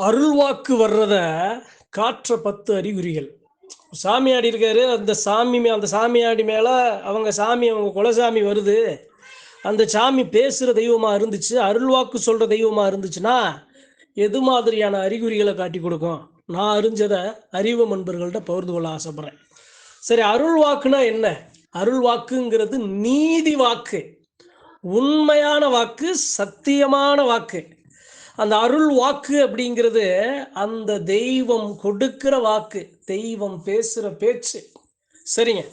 அருள்வாக்கு வர்றத காற்ற பத்து அறிகுறிகள். சாமியாடி இருக்காரு அந்த சாமி மே- அந்த சாமியாடி மேலே அவங்க சாமி அவங்க குலசாமி வருது. அந்த சாமி பேசுகிற தெய்வமாக இருந்துச்சு அருள்வாக்கு சொல்கிற தெய்வமாக இருந்துச்சுன்னா எது மாதிரியான அறிகுறிகளை காட்டி கொடுக்கும்? நான் அறிஞ்சதை அறிவு நண்பர்கள்ட்ட பகிர்ந்து கொள்ள ஆசைப்பட்றேன். சரி அருள்வாக்குனா என்ன? அருள்வாக்குங்கிறது நீதி வாக்கு. உண்மையான வாக்கு சத்தியமான வாக்கு. அந்த அருள் வாக்கு அப்படிங்கிறது அந்த தெய்வம் கொடுக்கிற வாக்கு தெய்வம் பேசுகிற பேச்சு. சரிங்க.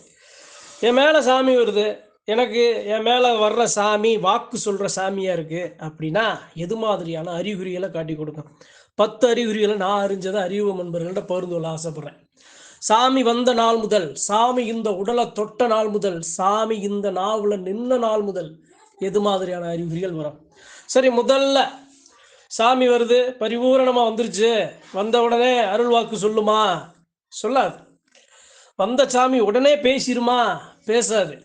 என் மேலே சாமி வருது. எனக்கு என் மேலே வர்ற சாமி வாக்கு சொல்கிற சாமியாக இருக்குது அப்படின்னா எது மாதிரியான அறிகுறிகளை காட்டி கொடுக்கும்? பத்து அறிகுறிகளை நான் அறிஞ்சதை அறிவு நண்பர்கள்ட்ட பகிர்ந்து கொள்ள ஆசைப்படுறேன். சாமி வந்த நாள் முதல் சாமி இந்த உடலை தொட்ட நாள் முதல் சாமி இந்த நாவில் நின்ன நாள் முதல் எது மாதிரியான அறிகுறிகள் வரும்? சரி முதல்ல சாமி வருது பரிபூரணமாக வந்துருச்சு. வந்த உடனே அருள் வாக்கு சொல்லுமா? சொல்லாது. வந்த சாமி உடனே பேசிருமா? பேசாது.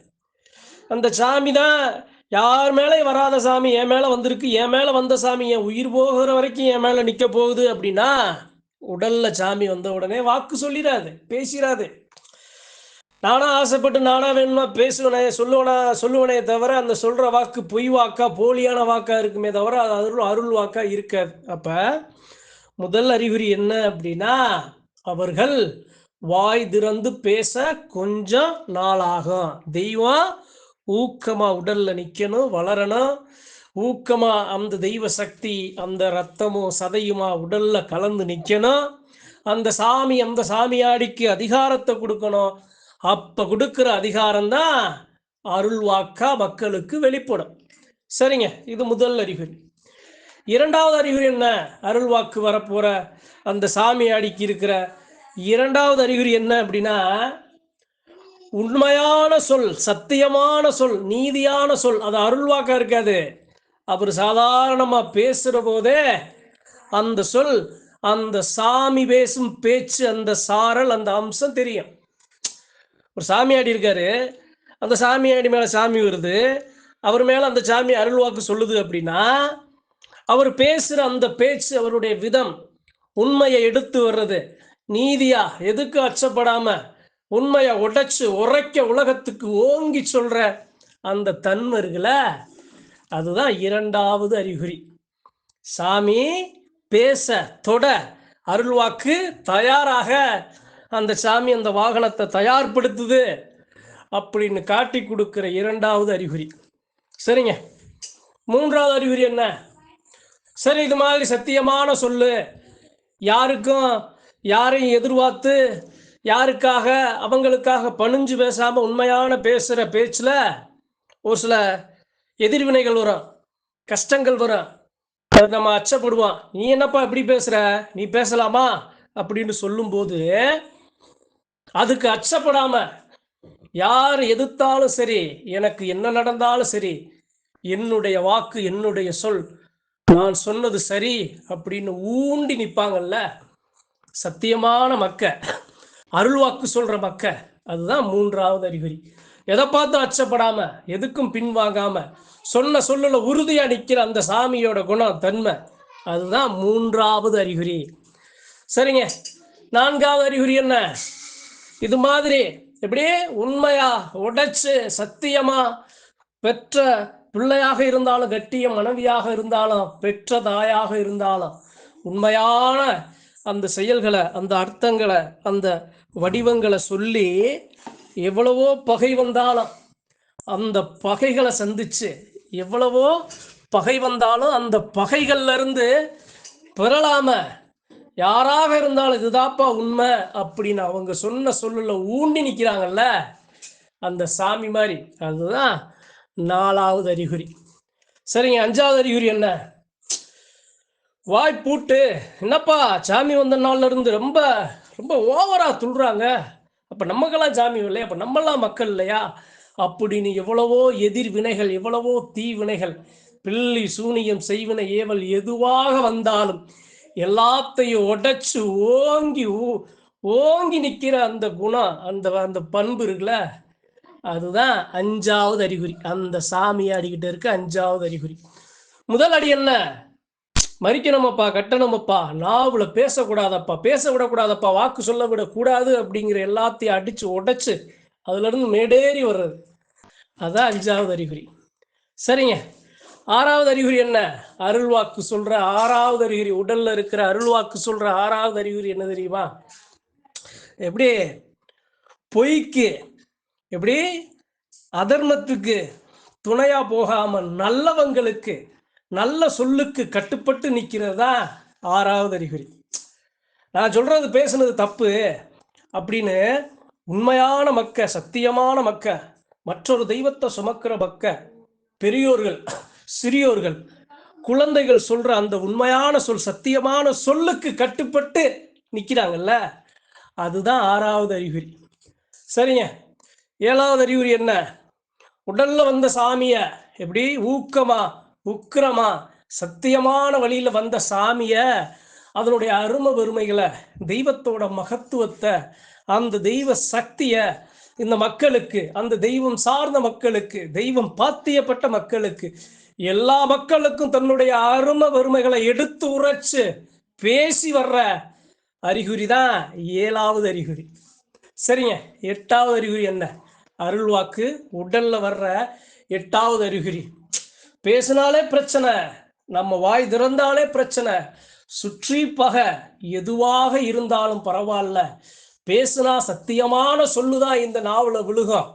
அந்த சாமி தான் யார் மேலே வராத சாமி என் மேலே வந்திருக்கு என் மேலே வந்த சாமி என் உயிர் போகிற வரைக்கும் என் மேலே நிற்க போகுது அப்படின்னா உடல்ல சாமி வந்த உடனே வாக்கு சொல்லிடாது பேசிடாது. நானா ஆசைப்பட்டு நானா வேணுமா பேசுவனே சொல்லுவனா சொல்லுவனே தவிர அந்த சொல்ற வாக்கு பொய் வாக்கா போலியான வாக்கா இருக்குமே தவிர அது அருள் அருள் வாக்கா இருக்காது. அப்ப முதல் அறிகுறி என்ன அப்படின்னா அவர்கள் வாய் திறந்து பேச கொஞ்சம் நாளாகும். தெய்வம் ஊக்கமா உடல்ல நிக்கணும் வளரணும். ஊக்கமா அந்த தெய்வ சக்தி அந்த ரத்தமும் சதையுமா உடல்ல கலந்து நிக்கணும். அந்த சாமி அந்த சாமியாடிக்கு அதிகாரத்தை கொடுக்கணும். அப்போ கொடுக்குற அதிகாரம் தான் மக்களுக்கு வெளிப்படும். சரிங்க இது முதல் அறிகுறி. இரண்டாவது அறிகுறி என்ன? அருள்வாக்கு வரப்போகிற அந்த அந்த சாமியாடிக்கு இருக்கிற இரண்டாவது அறிகுறி என்ன அப்படின்னா உண்மையான சொல் சத்தியமான சொல் நீதியான சொல் அது அருள்வாக்கா இருக்காது. அவர் சாதாரணமாக பேசுகிற போதே அந்த சொல் அந்த சாமி பேசும் பேச்சு அந்த சாரல் அந்த அம்சம் தெரியும். ஒரு சாமியாடி இருக்காரு. அந்த சாமியாடி மேலே சாமி வருது. அவர் மேலே அந்த சாமி அருள்வாக்கு சொல்லுது அப்படின்னா அவர் பேசுகிற அந்த பேச்சு அவருடைய விதம் உண்மையை எடுத்து வர்றது. நீதியா? எதுக்கு அச்சப்படாம? உண்மையை உடைச்சு உரைக்க உலகத்துக்கு ஓங்கி சொல்ற அந்த தன்மை இருக்குல்ல அதுதான் இரண்டாவது அறிகுறி. சாமி பேச தொட அருள்வாக்கு தயாராக அந்த சாமி அந்த வாகனத்தை தயார்படுத்துது அப்படின்னு காட்டி கொடுக்கிற இரண்டாவது அறிகுறி. சரிங்க. மூன்றாவது அறிகுறி என்ன? சரி இது மாதிரி சத்தியமான சொல்லு. யாருக்கும் யாரையும் எதிர்பார்த்து யாருக்காக அவங்களுக்காக பணிஞ்சு பேசாமல் உண்மையான பேசுகிற பேச்சில் ஒரு சில எதிர்வினைகள் வரும் கஷ்டங்கள் வரும். அது நம்ம அச்சப்படுவோம். நீ என்னப்பா இப்படி பேசுகிற நீ பேசலாமா? அப்படின்னு சொல்லும்போது அதுக்கு அச்சப்படாம யார் எதிர்த்தாலும் சரி எனக்கு என்ன நடந்தாலும் சரி என்னுடைய வாக்கு என்னுடைய சொல் நான் சொன்னது சரி அப்படின்னு ஊண்டி நிற்பாங்கல்ல சத்தியமான மக்க அருள்வாக்கு சொல்ற மக்க அதுதான் மூன்றாவது அறிகுறி. எதை பார்த்தும் அச்சப்படாம எதுக்கும் பின்வாங்காம சொன்ன சொல்லல உறுதியா நிக்கிற அந்த சாமியோட குணம் தன்மை அதுதான் மூன்றாவது அறிகுறி. சரிங்க நான்காவது அறிகுறி என்ன? இது மாதிரி எப்படியே உண்மையா உடைச்சு சத்தியமா பெற்ற பிள்ளையாக இருந்தாலும் கட்டிய மனைவியாக இருந்தாலும் பெற்ற தாயாக இருந்தாலும் உண்மையான அந்த செயல்களை அந்த அர்த்தங்களை அந்த வடிவங்களை சொல்லி எவ்வளவோ பகை வந்தாலும் அந்த பகைகளை சந்திச்சு எவ்வளவோ பகை வந்தாலும் அந்த பகைகள்ல இருந்து பெறலாம யாராக இருந்தாலும் இதுதாப்பா உண்மை அப்படின்னு அவங்க சொன்ன சொல்லுல ஊண்டி நிற்கிறாங்கல்ல அந்த சாமி மாதிரி. அதுதான் நாலாவது அறிகுறி. சரிங்க அஞ்சாவது அறிகுறி என்ன? வாய் பூட்டு. என்னப்பா சாமி வந்த நாள்ல இருந்து ரொம்ப ரொம்ப ஓவரா துள்றாங்க அப்ப நமக்கெல்லாம் சாமி இல்லையா? அப்ப நம்மெல்லாம் மக்கள் இல்லையா? அப்படின்னு எவ்வளவோ எதிர் வினைகள் எவ்வளவோ தீ வினைகள் பில்லி சூனியம் செய்வினை ஏவல் எதுவாக வந்தாலும் எல்லாத்தையும் உடைச்சு ஓங்கி ஊ- ஓங்கி நிற்கிற அந்த குணம் அந்த அந்த பண்பு இருக்குல்ல? அதுதான் அஞ்சாவது அறிகுறி. அந்த சாமி அடிக்கிட்ட இருக்க அஞ்சாவது அறிகுறி. முதல் அடி என்ன? மறிக்கணுமப்பா கட்டணுமப்பா நாவுல பேசக்கூடாதப்பா பேச விடக்கூடாதப்பா வாக்கு சொல்ல விடக்கூடாது அப்படிங்கிற எல்லாத்தையும் அடிச்சு உடைச்சு அதுல இருந்து மேடேறி வர்றது. அதான் அஞ்சாவது அறிகுறி. சரிங்க. ஆறாவது அறிகுறி என்ன? அருள்வாக்கு சொல்ற ஆறாவது அறிகுறி. உடல்ல இருக்கிற அருள்வாக்கு சொல்ற ஆறாவது அறிகுறி என்ன தெரியுமா? எப்படி? பொய்க்கு. எப்படி? அதர்மத்துக்கு துணையா போகாம நல்லவங்களுக்கு நல்ல சொல்லுக்கு கட்டுப்பட்டு நிற்கிறதா ஆறாவது அறிகுறி. நான் சொல்றது பேசுனது தப்பு அப்படின்னு உண்மையான மக்க சத்தியமான மக்க மற்றொரு தெய்வத்தை சுமக்கிற மக்க பெரியோர்கள் சிறியோர்கள் குழந்தைகள் சொல்ற அந்த உண்மையான சொல் சத்தியமான சொல்லுக்கு கட்டுப்பட்டு நிக்கிறாங்கல்ல? அதுதான் ஆறாவது அறிகுறி. சரிங்க. ஏழாவது அறிகுறி என்ன? உடல்ல வந்த சாமிய எப்படி? ஊக்கமா உக்கிரமா சத்தியமான வழியில வந்த சாமிய அதனுடைய அருமை பெருமைகளை தெய்வத்தோட மகத்துவத்தை அந்த தெய்வ சக்திய இந்த மக்களுக்கு அந்த தெய்வம் சார்ந்த மக்களுக்கு தெய்வம் பாத்தியப்பட்ட மக்களுக்கு எல்லா மக்களுக்கும் தன்னுடைய அருமை பெருமைகளை எடுத்து உரைச்சு பேசி வர்ற அறிகுறி தான் ஏழாவது அறிகுறி. சரிங்க எட்டாவது அறிகுறி என்ன? அருள்வாக்கு உடல்ல வர்ற எட்டாவது அறிகுறி. பேசினாலே பிரச்சனை நம்ம வாய் திறந்தாலே பிரச்சனை. சுற்றி பகை எதுவாக இருந்தாலும் பரவாயில்ல. பேசுனா சத்தியமான சொல்லுதான் இந்த நாவல விழுகும்.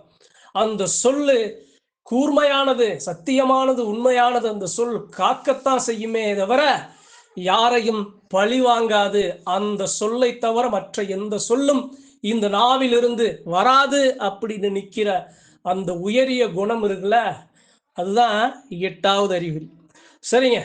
அந்த சொல்லு கூர்மையானது சத்தியமானது உண்மையானது அந்த சொல் காக்கத்தான் செய்யுமே தவிர யாரையும் பழி வாங்காது. அந்த சொல்லை தவிர மற்ற எந்த சொல்லும் இந்த நாவிலிருந்து வராது அப்படின்னு நிற்கிற அந்த உயரிய குணம் இருக்குல்ல அதுதான் எட்டாவது அறிகுறி. சரிங்க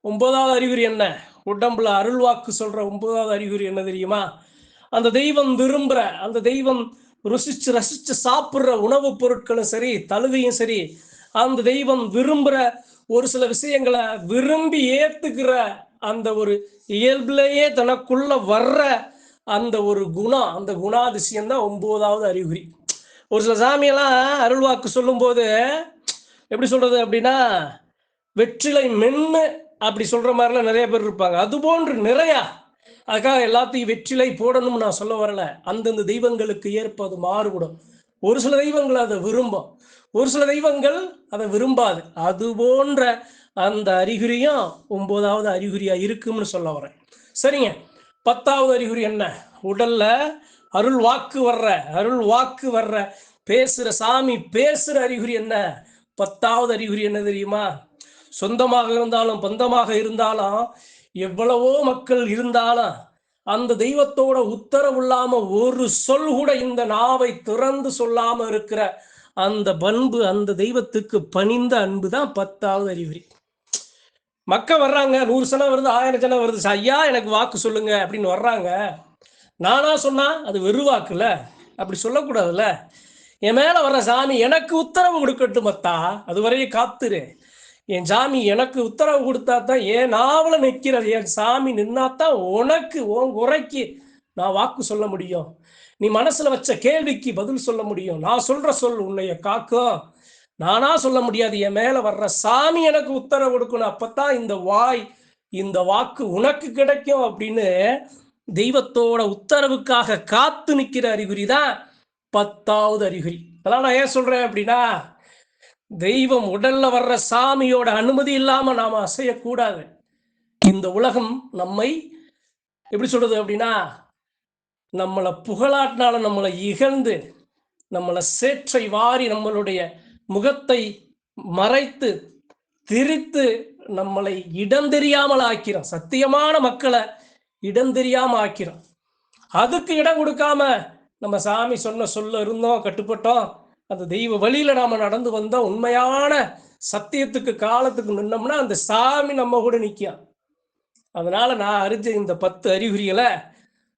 ஒன்பதாவது அறிகுறி என்ன? உடம்புல அருள்வாக்கு சொல்ற ஒன்பதாவது அறிகுறி என்ன தெரியுமா? அந்த தெய்வம் விரும்புற அந்த தெய்வம் ருசிச்சு ரசிச்சு சாப்பிட்ற உணவுப் பொருட்களும் சரி தழுவையும் சரி அந்த தெய்வம் விரும்புகிற ஒரு சில விஷயங்களை விரும்பி ஏத்துக்கிற அந்த ஒரு இயல்புலேயே தனக்குள்ள வர்ற அந்த ஒரு குணம் அந்த குணாதிசயம் தான் ஒன்பதாவது அறிகுறி. ஒரு சில சாமியெல்லாம் அருள்வாக்கு சொல்லும்போது எப்படி சொல்றது அப்படின்னா வெற்றிலை மென்னு அப்படி சொல்ற மாதிரிலாம் நிறைய பேர் இருப்பாங்க. அது போன்று நிறையா அதுக்காக எல்லாத்தையும் வெற்றிலை போடணும்னு நான் சொல்ல வரல. அந்தந்த தெய்வங்களுக்கு ஏற்ப அது மாறுபடும். ஒரு சில தெய்வங்கள் அதை விரும்பும். ஒரு சில தெய்வங்கள் அதை விரும்பாது. அது போன்ற அந்த அறிகுறியும் ஒன்பதாவது அறிகுறியா இருக்கும்னு சொல்ல வரேன். சரிங்க. பத்தாவது அறிகுறி என்ன? உடல்ல அருள் வாக்கு வர்ற அருள் வாக்கு வர்ற பேசுற சாமி பேசுற அறிகுறி என்ன? பத்தாவது அறிகுறி என்ன தெரியுமா? சொந்தமாக இருந்தாலும் பந்தமாக இருந்தாலும் எவ்வளவோ மக்கள் இருந்தாலும் அந்த தெய்வத்தோட உத்தரவு இல்லாம ஒரு சொல் கூட இந்த நாவை திறந்து சொல்லாம இருக்கிற அந்த பண்பு அந்த தெய்வத்துக்கு பணிந்த அன்பு தான் பத்தாவது அறிகுறி. மக்கள் வர்றாங்க நூறு சனம் வருது ஆயிரம் சனம் வருது ஐயா எனக்கு வாக்கு சொல்லுங்க அப்படின்னு வர்றாங்க. நானா சொன்னா அது வெறுவாக்குல அப்படி சொல்லக்கூடாதுல்ல. என் மேல வர்ற சாமி எனக்கு உத்தரவு கொடுக்கட்டும் மத்தா அது வரையும் காத்துரு. என் சாமி எனக்கு உத்தரவு கொடுத்தா தான் என் நாவல நிற்கிறது என் சாமி நின்னாத்தான் உனக்கு உன் குறைக்கு நான் வாக்கு சொல்ல முடியும். நீ மனசுல வச்ச கேள்விக்கு பதில் சொல்ல முடியும். நான் சொல்ற சொல் உன்னைய காக்கும். நானா சொல்ல முடியாது. என் மேல வர்ற சாமி எனக்கு உத்தரவு கொடுக்கணும். அப்பத்தான் இந்த வாய் இந்த வாக்கு உனக்கு கிடைக்கும் அப்படின்னு தெய்வத்தோட உத்தரவுக்காக காத்து நிற்கிற அறிகுறி தான் பத்தாவது அறிகுறி. அதெல்லாம் நான் ஏன் சொல்றேன் அப்படின்னா தெய்வம் உடல்ல வர்ற சாமியோட அனுமதி இல்லாம நாம அசையக்கூடாது. இந்த உலகம் நம்மை எப்படி சொல்றது அப்படின்னா நம்மளை புகழாட்டினால நம்மளை இகழ்ந்து நம்மளை சேற்றை வாரி நம்மளுடைய முகத்தை மறைத்து திரித்து நம்மளை இடம் தெரியாமல் ஆக்கிறோம். சத்தியமான மக்களை இடம் தெரியாம ஆக்கிறோம். அதுக்கு இடம் கொடுக்காம நம்ம சாமி சொன்ன சொல்ல இருந்தோம் கட்டுப்பட்டோம். அந்த தெய்வ வழியில நாம நடந்து வந்தா உண்மையான சத்தியத்துக்கு காலத்துக்கு நின்னோம்னா அந்த சாமி நம்ம கூட நிற்கும் அதனால நான் அறிஞ்ச இந்த பத்து அறிகுறிகளை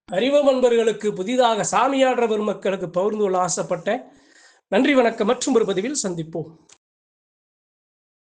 அறிவு நண்பர்களுக்கு புதிதாக சாமியாடுற பெருமக்களுக்கு பகிர்ந்து கொள்ள ஆசைப்பட்டேன். நன்றி வணக்கம். மற்றும் ஒரு பதிவில் சந்திப்போம்.